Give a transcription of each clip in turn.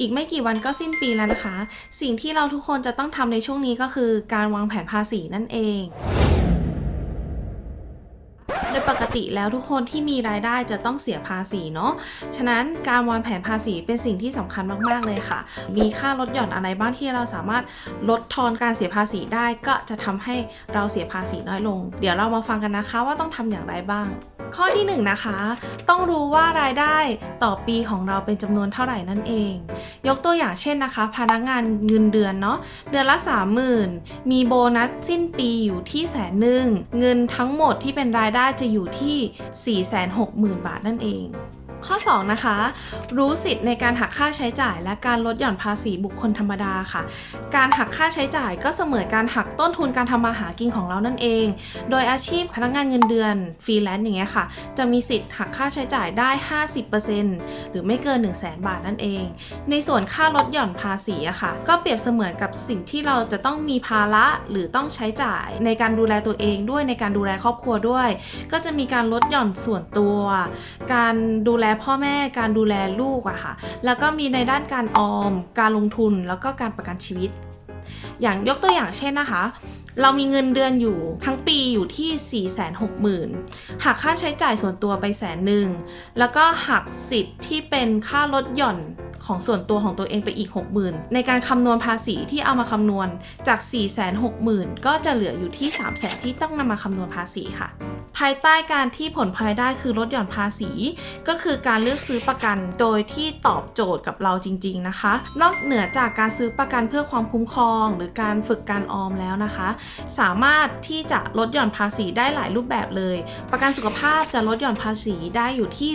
อีกไม่กี่วันก็สิ้นปีแล้วนะคะ สิ่งที่เราทุกคนจะต้องทำในช่วงนี้ก็คือการวางแผนภาษีนั่นเองโดยปกติแล้วทุกคนที่มีรายได้จะต้องเสียภาษีเนาะ ฉะนั้นการวางแผนภาษีเป็นสิ่งที่สำคัญมากๆเลยค่ะ มีค่าลดหย่อนอะไรบ้างที่เราสามารถลดทอนการเสียภาษีได้ก็จะทำให้เราเสียภาษีน้อยลง เดี๋ยวเรามาฟังกันนะคะว่าต้องทำอย่างไรบ้าง ข้อที่หนึ่งนะคะ ต้องรู้ว่ารายได้ต่อปีของเราเป็นจำนวนเท่าไหร่นั่นเอง ยกตัวอย่างเช่นนะคะ พนักงานเงินเดือนเนาะเดือนละ 30,000 มีโบนัสสิ้นปีอยู่ที่แสนหนึ่งเงินทั้งหมดที่เป็นรายได้จะอยู่ที่ 460,000 บาทนั่นเอง ข้อ 2 นะคะ รู้สิทธิ์ในการหักค่าใช้จ่าย และการลดหย่อนภาษีบุคคลธรรมดาค่ะ การหักค่าใช้จ่ายก็เสมือนการหักต้นทุนการทำมาหากินของเรานั่นเอง โดยอาชีพพนักงานเงินเดือนฟรีแลนซ์อย่างเงี้ยค่ะ จะมีสิทธิ์หักค่าใช้จ่ายได้ 50%หรือไม่เกิน 1 0 0 0 0แบาทนั่นเอง ในส่วนค่าลดหย่อนภาษีอะค่ะ ก็เปรียบเสมือนกับสิ่งที่เราจะต้องมีภาระหรือต้องใช้จ่ายในการดูแลตัวเองด้วยในการดูแลครอบครัวด้วย ก็จะมีการลดหย่อนส่วนตัว การดูแลพ่อแม่การดูแลลูกอะค่ะ แล้วก็มีในด้านการออม การลงทุนแล้วก็การประกันชีวิต อย่างยกตัวอย่างเช่นนะคะ เรามีเงินเดือนอยู่ทั้งปีอยู่ที่ 460,000หักค่าใช้จ่ายส่วนตัวไปแสนหนึ่งแล้วก็หักสิทธิ์ที่เป็นค่าลดหย่อน ของส่วนตัวของตัวเองไปอีก 60,000 ในการคำนวณภาษีที่เอามาคำนวณจาก 460,000 ก็จะเหลืออยู่ที่ 300,000 ที่ต้องนำมาคำนวณภาษีค่ะ ภายใต้การที่ผลพลอยได้คือลดหย่อนภาษี ก็คือการเลือกซื้อประกันโดยที่ตอบโจทย์กับเราจริง ๆนะคะ นอกเหนือจากการซื้อประกันเพื่อความคุ้มครอง หรือการฝึกการออมแล้วนะคะ สามารถที่จะลดหย่อนภาษีได้หลายรูปแบบเลย ประกันสุขภาพจะลดหย่อนภาษีได้อยู่ที่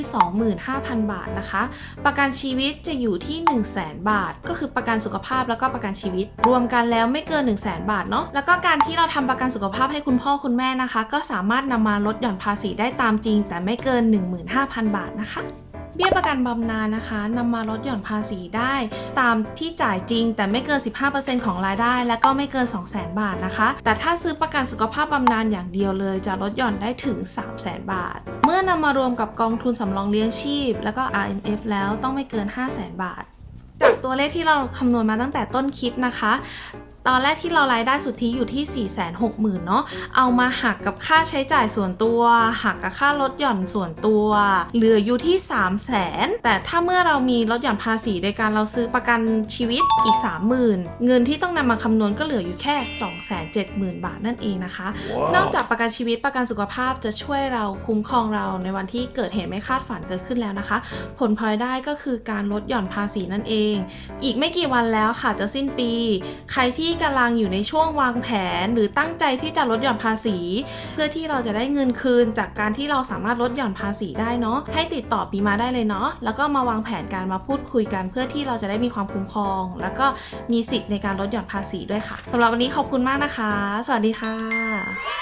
25,000 บาทนะคะ ประกันชีวิตจะอยู่ที่ 1 0 0 0 0แบาท ก็คือประกันสุขภาพแล้วก็ประกันชีวิต รวมกันแล้วไม่เกิน 1 0 0 0 0แบาทเนาะแล้วก็การที่เราทำประกันสุขภาพให้คุณพ่อคุณแม่นะคะ ก็สามารถนำมาลดหย่อนภาษีได้ตามจริง แต่ไม่เกิน 15,000 บาทนะคะ เบี้ยประกันบำนาญนะคะนำมาลดหย่อนภาษีได้ ตามที่จ่ายจริง แต่ไม่เกิน 15%ของรายได้ และก็ไม่เกิน 200,000 บาทนะคะ แต่ถ้าซื้อประกันสุขภาพบำนาญอย่างเดียวเลย จะลดหย่อนได้ถึง 300,000 บาท เมื่อนำมารวมกับกองทุนสำรองเลี้ยงชีพ แล้วก็ RMF แล้วต้องไม่เกิน 500,000 บาท จากตัวเลขที่เราคำนวณมาตั้งแต่ต้นคลิปนะคะ ตอนแรกที่เรารายได้สุทธิอยู่ที่ 460,000เนาะ เอามาหักกับค่าใช้จ่ายส่วนตัว หักกับค่าลดหย่อนส่วนตัว เหลืออยู่ที่ 300,000แต่ถ้าเมื่อเรามีลดหย่อนภาษีโดยการเราซื้อประกันชีวิตอีก 30,000 เงินที่ต้องนำมาคำนวณก็เหลืออยู่แค่ 270,000 บาทนั่นเองนะคะนอกจากประกันชีวิตประกันสุขภาพจะช่วยเราคุ้มครองเราในวันที่เกิดเหตุไม่คาดฝันเกิดขึ้นแล้วนะคะ ผลพลอยได้ก็คือการลดหย่อนภาษีนั่นเอง อีกไม่กี่วันแล้วค่ะจะสิ้นปี ใครที่กำลังอยู่ในช่วงวางแผน หรือตั้งใจที่จะลดหย่อนภาษี เพื่อที่เราจะได้เงินคืน จากการที่เราสามารถลดหย่อนภาษีได้เนาะให้ติดต่อปีมาได้เลยเนาะแล้วก็มาวางแผนการมาพูดคุยกันเพื่อที่เราจะได้มีความคุ้มครอง แล้วก็มีสิทธิ์ในการลดหย่อนภาษีด้วยค่ะสำหรับวันนี้ขอบคุณมากนะคะ สวัสดีค่ะ